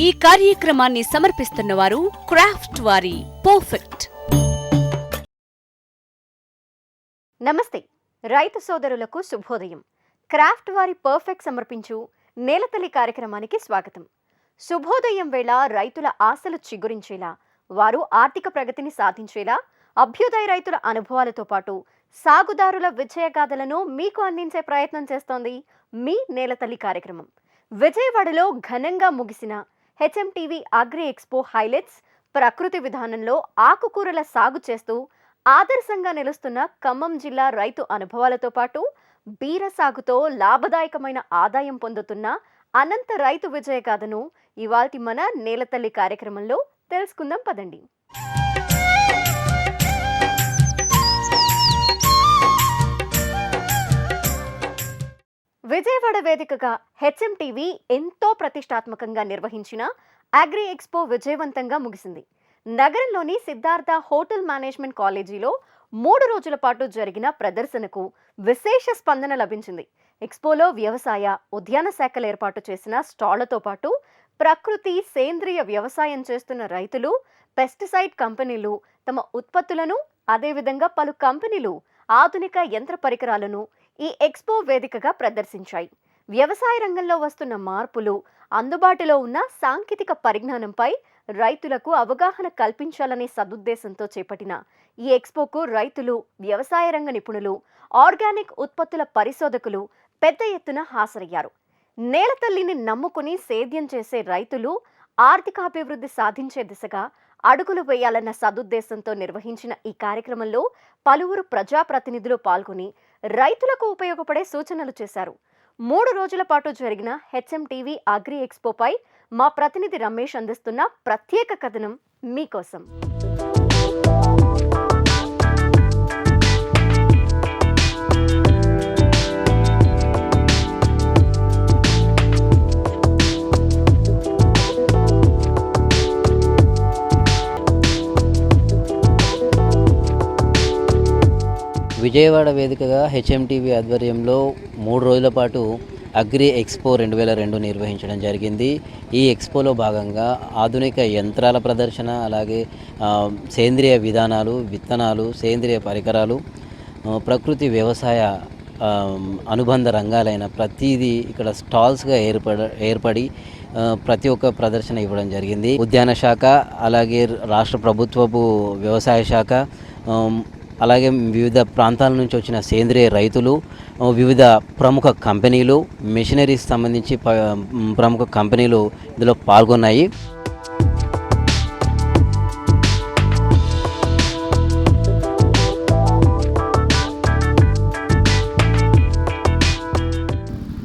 ఈ కార్యక్రమాన్ని సమర్పిస్తున్న వారు క్రాఫ్ట్ వారి పర్ఫెక్ట్. నమస్తే రైతు సోదరులకు శుభోదయం. క్రాఫ్ట్ వారి పర్ఫెక్ట్ సమర్పించు నేలతల్లి కార్యక్రమానికి స్వాగతం. శుభోదయం వేళ రైతుల ఆశలు చిగురించేలా వారు ఆర్థిక ప్రగతిని సాధించేలా అభ్యుదయ రైతుల అనుభవాలతో పాటు సాగుదారుల విజయగాథలను మీకు అందించే ప్రయత్నం చేస్తోంది మీ నేలతల్లి కార్యక్రమం. విజయవాడలో ఘనంగా ముగిసిన హెచ్ఎంటీవీ అగ్రి ఎక్స్పో హైలైట్స్ ప్రకృతి విధానంలో ఆకుకూరల సాగు చేస్తూ ఆదర్శంగా నిలుస్తున్న ఖమ్మం జిల్లా రైతు అనుభవాలతో పాటు బీర సాగుతో లాభదాయకమైన ఆదాయం పొందుతున్న అనంత రైతు విజయగాథను ఇవాల్టి మన నేలతల్లి కార్యక్రమంలో తెలుసుకుందాం పదండి. విజయవాడ వేదికగా హెచ్ఎం టీవీ ఎంతో ప్రతిష్టాత్మకంగా నిర్వహించిన అగ్రి ఎక్స్పో విజయవంతంగా ముగిసింది. నగరంలోని సిద్ధార్థ హోటల్ మేనేజ్మెంట్ కాలేజీలో మూడు రోజుల పాటు జరిగిన ప్రదర్శనకు విశేష స్పందన లభించింది. ఎక్స్పోలో వ్యవసాయ ఉద్యాన శాఖలు ఏర్పాటు చేసిన స్టాళ్ళతో పాటు ప్రకృతి సేంద్రియ వ్యవసాయం చేస్తున్న రైతులు పెస్టిసైడ్ కంపెనీలు తమ ఉత్పత్తులను అదేవిధంగా పలు కంపెనీలు ఆధునిక యంత్ర పరికరాలను ఈ ఎక్స్పో వేదికగా ప్రదర్శించాయి. వ్యవసాయ రంగంలో వస్తున్న మార్పులు అందుబాటులో ఉన్న సాంకేతిక పరిజ్ఞానంపై రైతులకు అవగాహన కల్పించాలనే సదుద్దేశంతో చేపట్టిన ఈ ఎక్స్పోకు రైతులు వ్యవసాయ రంగ నిపుణులు ఆర్గానిక్ ఉత్పత్తుల పరిశోధకులు పెద్ద ఎత్తున హాజరయ్యారు. నేల తల్లిని నమ్ముకుని సేద్యం చేసే రైతులు ఆర్థికాభివృద్ధి సాధించే దిశగా అడుగులు వేయాలన్న సదుద్దేశంతో నిర్వహించిన ఈ కార్యక్రమంలో పలువురు ప్రజాప్రతినిధులు పాల్గొని రైతులకు ఉపయోగపడే సూచనలు చేశారు. మూడు రోజుల పాటు జరిగిన హెచ్ఎం టీవీ అగ్రి ఎక్స్పోపై మా ప్రతినిధి రమేష్ అందిస్తున్న ప్రత్యేక కథనం మీకోసం. విజయవాడ వేదికగా హెచ్ఎంటీవీ ఆధ్వర్యంలో మూడు రోజుల పాటు అగ్రి ఎక్స్పో రెండు వేల రెండు నిర్వహించడం జరిగింది. ఈ ఎక్స్పోలో భాగంగా ఆధునిక యంత్రాల ప్రదర్శన అలాగే సేంద్రియ విధానాలు విత్తనాలు సేంద్రియ పరికరాలు ప్రకృతి వ్యవసాయ అనుబంధ రంగాలైన ప్రతిదీ ఇక్కడ స్టాల్స్గా ఏర్పడ ఏర్పడి ప్రతి ఒక్క ప్రదర్శన ఇవ్వడం జరిగింది. ఉద్యాన శాఖ అలాగే రాష్ట్ర ప్రభుత్వపు వ్యవసాయ శాఖ అలాగే వివిధ ప్రాంతాల నుంచి వచ్చిన సేంద్రియ రైతులు వివిధ ప్రముఖ కంపెనీలు మిషనరీస్ సంబంధించి ప- ప్రముఖ కంపెనీలు ఇందులో పాల్గొన్నాయి.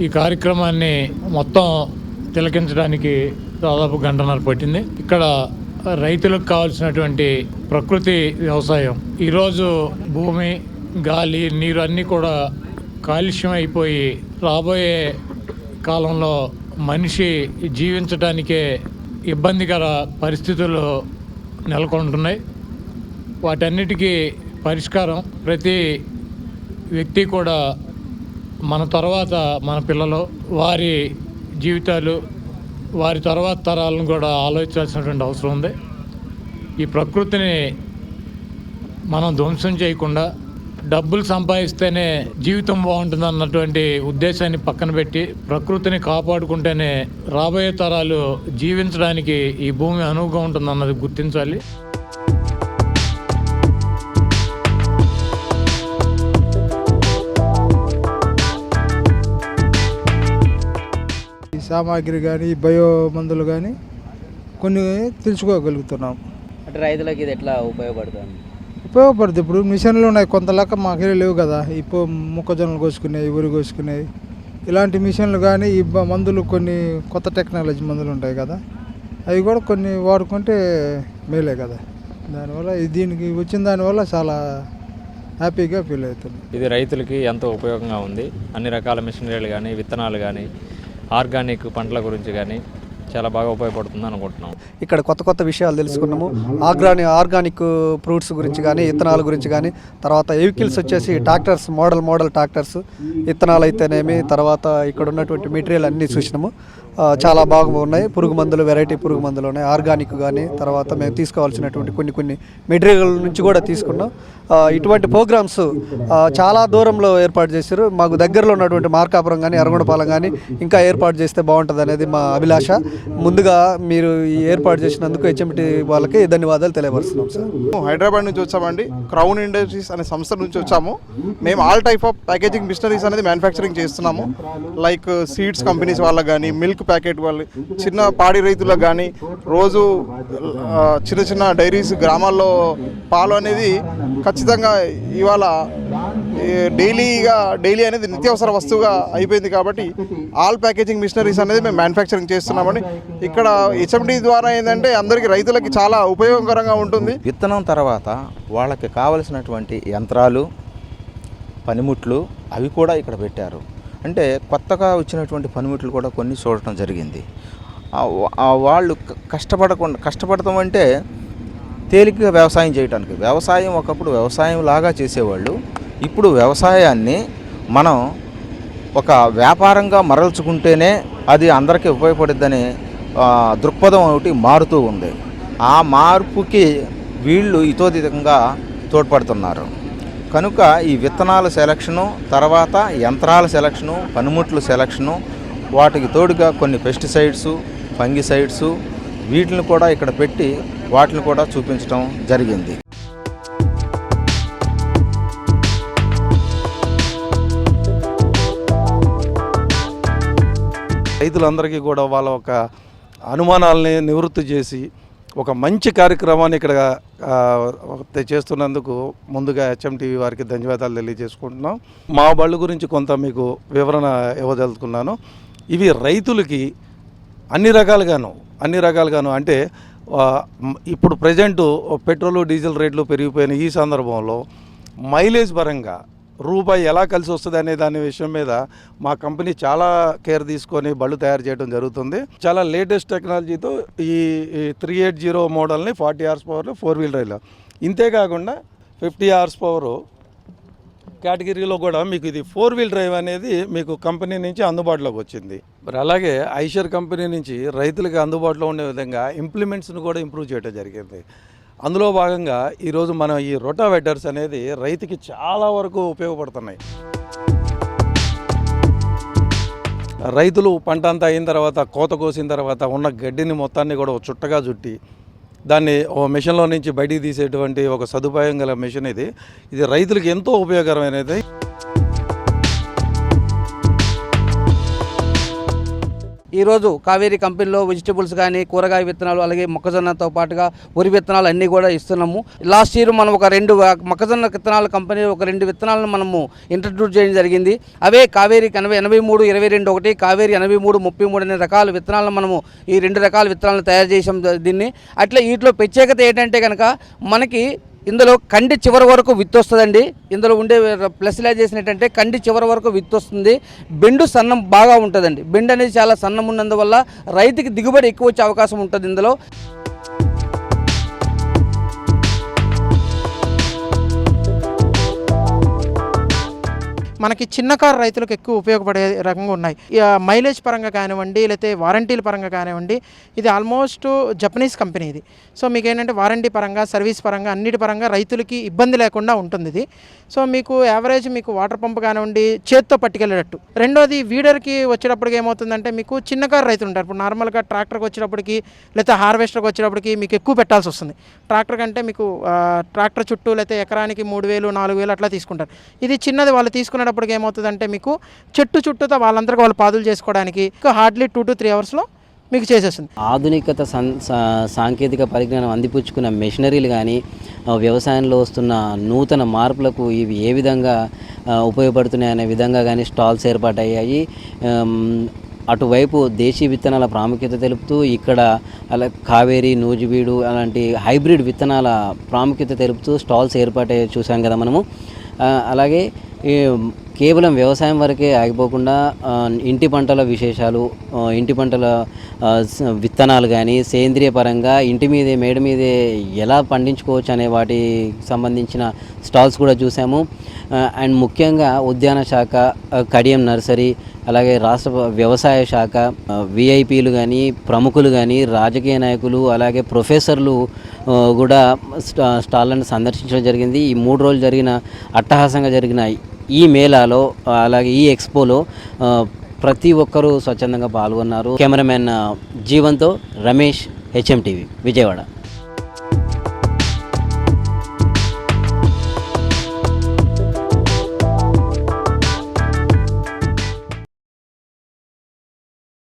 ఈ కార్యక్రమాన్ని మొత్తం తిలకించడానికి దాదాపు గంటన్నర పట్టింది. ఇక్కడ రైతులకు కావాల్సినటువంటి ప్రకృతి వ్యవసాయం. ఈరోజు భూమి గాలి నీరు అన్నీ కూడా కాలుష్యం అయిపోయి రాబోయే కాలంలో మనిషి జీవించడానికే ఇబ్బందికర పరిస్థితులు నెలకొంటున్నాయి. వాటన్నిటికీ పరిష్కారం ప్రతి వ్యక్తి కూడా మన తర్వాత మన పిల్లలు వారి జీవితాలు వారి తర్వాత తరాలను కూడా ఆలోచించాల్సినటువంటి అవసరం ఉంది. ఈ ప్రకృతిని మనం ధ్వంసం చేయకుండా డబ్బులు సంపాదిస్తేనే జీవితం బాగుంటుంది అన్నటువంటి ఉద్దేశాన్ని పక్కన పెట్టి ప్రకృతిని కాపాడుకుంటేనే రాబోయే తరాలు జీవించడానికి ఈ భూమి అనువుగా ఉంటుంది అన్నది గుర్తించాలి. సామాగ్రి కానీ బయో మందులు కానీ కొన్ని తెలుసుకోగలుగుతున్నాం. అంటే రైతులకు ఇది ఎట్లా ఉపయోగపడుతుంది? ఉపయోగపడుతుంది. ఇప్పుడు మిషన్లు ఉన్నాయి కొంత లెక్క మాకే లేవు కదా. ఇప్పుడు మొక్కజొన్నలు కోసుకునేవి వరి కోసుకునేవి ఇలాంటి మిషన్లు కానీ ఈ మందులు కొన్ని కొత్త టెక్నాలజీ మందులు ఉంటాయి కదా. అవి కూడా కొన్ని వాడుకుంటే మేలే కదా. దానివల్ల దీనికి వచ్చిన దానివల్ల చాలా హ్యాపీగా ఫీల్ అవుతుంది ఇది రైతులకి ఎంతో ఉపయోగంగా ఉంది. అన్ని రకాల మిషనరీలు కానీ విత్తనాలు కానీ ఆర్గానిక్ పంటల గురించి కానీ చాలా బాగా ఉపయోగపడుతుంది అనుకుంటున్నాం. ఇక్కడ కొత్త కొత్త విషయాలు తెలుసుకున్నాము. ఆగ్రాని ఆర్గానిక్ ఫ్రూట్స్ గురించి కానీ ఇత్తనాల గురించి కానీ తర్వాత వెహికల్స్ వచ్చేసి ట్రాక్టర్స్ మోడల్ మోడల్ ట్రాక్టర్స్ ఇత్తనాలు అయితేనేమి తర్వాత ఇక్కడ ఉన్నటువంటి మెటీరియల్ అన్నీ చూసినాము. చాలా బాగున్నాయి. పురుగు మందులు వెరైటీ పురుగు మందులు ఉన్నాయి. ఆర్గానిక్ కానీ తర్వాత మేము తీసుకోవాల్సినటువంటి కొన్ని కొన్ని మెటీరియల్ నుంచి కూడా తీసుకున్నాం. ఇటువంటి ప్రోగ్రామ్స్ చాలా దూరంలో ఏర్పాటు చేశారు. మాకు దగ్గరలో ఉన్నటువంటి మార్కాపురం కానీ అరగొండపాలెం కానీ ఇంకా ఏర్పాటు చేస్తే బాగుంటుంది అనేది మా అభిలాష. ముందుగా మీరు ఈ ఏర్పాటు చేసినందుకు హెచ్ఎంటి వాళ్ళకి ధన్యవాదాలు తెలియపరుస్తున్నాం సార్. హైదరాబాద్ నుంచి వచ్చామండి. క్రౌన్ ఇండస్ట్రీస్ అనే సంస్థ నుంచి వచ్చాము. మేము all type of packaging machineries అనేది మ్యానుఫ్యాక్చరింగ్ చేస్తున్నాము. లైక్ సీడ్స్ కంపెనీస్ వాళ్ళకి కానీ మిల్క్ ప్యాకెట్ వాళ్ళు. చిన్న పాడి రైతులకు కానీ రోజు చిన్న చిన్న డైరీస్ గ్రామాల్లో పాలు అనేది ఖచ్చితంగా ఇవాళ డైలీగా డైలీ అనేది నిత్యావసర వస్తువుగా అయిపోయింది కాబట్టి ఆల్ ప్యాకేజింగ్ మిషనరీస్ అనేది మేము మ్యానుఫ్యాక్చరింగ్ చేస్తున్నామని ఇక్కడ హెచ్ఎండి ద్వారా ఏంటంటే అందరికీ రైతులకి చాలా ఉపయోగకరంగా ఉంటుంది. విత్తనం తర్వాత వాళ్ళకి కావలసినటువంటి యంత్రాలు పనిముట్లు అవి కూడా ఇక్కడ పెట్టారు. అంటే కొత్తగా వచ్చినటువంటి పనిముట్లు కూడా కొన్ని చూడటం జరిగింది. వాళ్ళు కష్టపడకుండా కష్టపడటం అంటే తేలికగా వ్యవసాయం చేయడానికి వ్యవసాయం ఒకప్పుడు వ్యవసాయం లాగా చేసేవాళ్ళు. ఇప్పుడు వ్యవసాయాన్ని మనం ఒక వ్యాపారంగా మరల్చుకుంటేనే అది అందరికీ ఉపయోగపడుద్దని దృక్పథం ఒకటి మారుతూ ఉంది. ఆ మార్పుకి వీళ్ళు ఇతోదితంగా తోడ్పడుతున్నారు. కనుక ఈ విత్తనాల సెలక్షను తర్వాత యంత్రాల సెలక్షను పనిముట్లు సెలక్షను వాటికి తోడుగా కొన్ని పెస్టిసైడ్స్ ఫంగిసైడ్స్ వీటిని కూడా ఇక్కడ పెట్టి వాటిని కూడా చూపించడం జరిగింది. రైతులందరికీ కూడా వాళ్ళ ఒక అనుమానాలని నివృత్తి చేసి ఒక మంచి కార్యక్రమాన్ని ఇక్కడ చేస్తున్నందుకు ముందుగా హెచ్ఎంటీవీ వారికి ధన్యవాదాలు తెలియజేసుకుంటున్నాం. మా బళ్ళు గురించి కొంత మీకు వివరణ ఇవ్వదలుచుకున్నాను. ఇవి రైతులకి అన్ని రకాలుగాను అన్ని రకాలుగాను అంటే ఇప్పుడు ప్రజెంటు పెట్రోలు డీజిల్ రేట్లు పెరిగిపోయిన ఈ సందర్భంలో మైలేజ్ పరంగా రూపాయి ఎలా కలిసి వస్తుంది అనే దాని విషయం మీద మా కంపెనీ చాలా కేర్ తీసుకొని బళ్ళు తయారు చేయడం జరుగుతుంది. చాలా లేటెస్ట్ టెక్నాలజీతో ఈ త్రీ ఎయిట్ జీరో మోడల్ని forty hours power four wheel డ్రైవ్లో. ఇంతే కాకుండా ఫిఫ్టీ అవర్స్ పవర్ కేటగిరీలో కూడా మీకు ఇది ఫోర్ వీల్ డ్రైవ్ అనేది మీకు కంపెనీ నుంచి అందుబాటులోకి వచ్చింది. మరి అలాగే ఐషర్ కంపెనీ నుంచి రైతులకు అందుబాటులో ఉండే విధంగా ఇంప్లిమెంట్స్ను కూడా ఇంప్రూవ్ చేయడం జరిగింది. అందులో భాగంగా ఈరోజు మనం ఈ రొటావెటర్స్ అనేది రైతుకి చాలా వరకు ఉపయోగపడుతున్నాయి. రైతులు పంట అంతా అయిన తర్వాత కోత కోసిన తర్వాత ఉన్న గడ్డిని మొత్తాన్ని కూడా ఒక చుట్టగా చుట్టి దాన్ని ఓ మిషన్లో నుంచి బయటికి తీసేటువంటి ఒక సదుపాయం గల మిషన్ ఇది. ఇది రైతులకు ఎంతో ఉపయోగకరమైనది. ఈరోజు కావేరీ కంపెనీలో వెజిటబుల్స్ కానీ కూరగాయ విత్తనాలు అలాగే మొక్కజొన్నతో పాటుగా వరి విత్తనాలు అన్నీ కూడా ఇస్తున్నాము. లాస్ట్ ఇయర్ మనం ఒక రెండు మొక్కజొన్న విత్తనాల కంపెనీ ఒక రెండు విత్తనాలను మనము ఇంట్రడ్యూస్ చేయడం జరిగింది. అవే కావేరీ ఎనభై ఎనభై మూడు ఇరవై రెండు ఒకటి కావేరీ ఎనభై మూడు ముప్పై మూడు అనే రకాల విత్తనాలను మనము ఈ రెండు రకాల విత్తనాలను తయారు చేసాం దీన్ని. అట్లా వీటిలో ప్రత్యేకత ఏంటంటే కనుక మనకి ఇందులో కండి చివరి వరకు విత్తు వస్తుందండి. ఇందులో ఉండే ప్లస్ ఇలా చేసినట్టంటే కండి చివరి వరకు విత్ వస్తుంది. బెండు సన్నం బాగా ఉంటుందండి. బెండు అనేది చాలా సన్నం ఉన్నందువల్ల రైతుకి దిగుబడి ఎక్కువ వచ్చే అవకాశం ఉంటుంది ఇందులో. మనకి చిన్న కారు రైతులకు ఎక్కువ ఉపయోగపడే రకంగా ఉన్నాయి. మైలేజ్ పరంగా కానివ్వండి లేకపోతే వారంటీల పరంగా కానివ్వండి ఇది ఆల్మోస్ట్ జపనీస్ కంపెనీ ఇది. సో మీకు ఏంటంటే వారంటీ పరంగా సర్వీస్ పరంగా అన్నిటి పరంగా రైతులకి ఇబ్బంది లేకుండా ఉంటుంది ఇది. సో మీకు యావరేజ్ మీకు వాటర్ పంప్ కానివ్వండి చేత్తో పట్టుకెళ్ళేటట్టు. రెండోది వీడర్కి వచ్చేటప్పటికి ఏమవుతుందంటే మీకు చిన్న కారు రైతులు ఉంటారు. ఇప్పుడు నార్మల్గా ట్రాక్టర్కి వచ్చేటప్పటికి లేకపోతే హార్వెస్టర్కి వచ్చేటప్పటికి మీకు ఎక్కువ పెట్టాల్సి వస్తుంది. ట్రాక్టర్ కంటే మీకు ట్రాక్టర్ చుట్టూ లేకపోతే ఎకరానికి మూడు వేలు నాలుగు వేలు అట్లా తీసుకుంటారు. ఇది చిన్నది వాళ్ళు తీసుకునేటప్పటికి ఏమవుతుందంటే మీకు చెట్టు చుట్టూతో వాళ్ళందరికీ వాళ్ళు పాదులు చేసుకోవడానికి హార్డ్లీ టూ టు త్రీ అవర్స్లో మీకు చేసేస్తుంది. ఆధునికత సన్ సాంకేతిక పరిజ్ఞానం అందిపుచ్చుకున్న మెషినరీలు కానీ వ్యవసాయంలో వస్తున్న నూతన మార్పులకు ఇవి ఏ విధంగా ఉపయోగపడుతున్నాయి అనే విధంగా కానీ స్టాల్స్ ఏర్పాటయ్యాయి. అటువైపు దేశీ విత్తనాల ప్రాముఖ్యత తెలుపుతూ ఇక్కడ అలా కావేరి నూజివీడు అలాంటి హైబ్రిడ్ విత్తనాల ప్రాముఖ్యత తెలుపుతూ స్టాల్స్ ఏర్పాటయ్యే చూసాం కదా మనము. అలాగే కేవలం వ్యవసాయం వరకే ఆగిపోకుండా ఇంటి పంటల విశేషాలు ఇంటి పంటల విత్తనాలు కానీ సేంద్రియ పరంగా ఇంటి మీదే మేడ మీదే ఎలా పండించుకోవచ్చు అనే వాటి సంబంధించిన స్టాల్స్ కూడా చూసాము. అండ్ ముఖ్యంగా ఉద్యాన శాఖ కడియం నర్సరీ అలాగే రాష్ట్ర వ్యవసాయ శాఖ విఐపీలు కానీ ప్రముఖులు కానీ రాజకీయ నాయకులు అలాగే ప్రొఫెసర్లు కూడా స్టా స్టాళ్ళను సందర్శించడం జరిగింది. ఈ మూడు రోజులు జరిగిన అట్టహాసంగా జరిగిన ఈ మేళాలో అలాగే ఈ ఎక్స్పోలో ప్రతి ఒక్కరూ స్వచ్ఛందంగా పాల్గొన్నారు. కెమెరామెన్ జీవంతో రమేష్ హెచ్ఎం టీవీ విజయవాడ.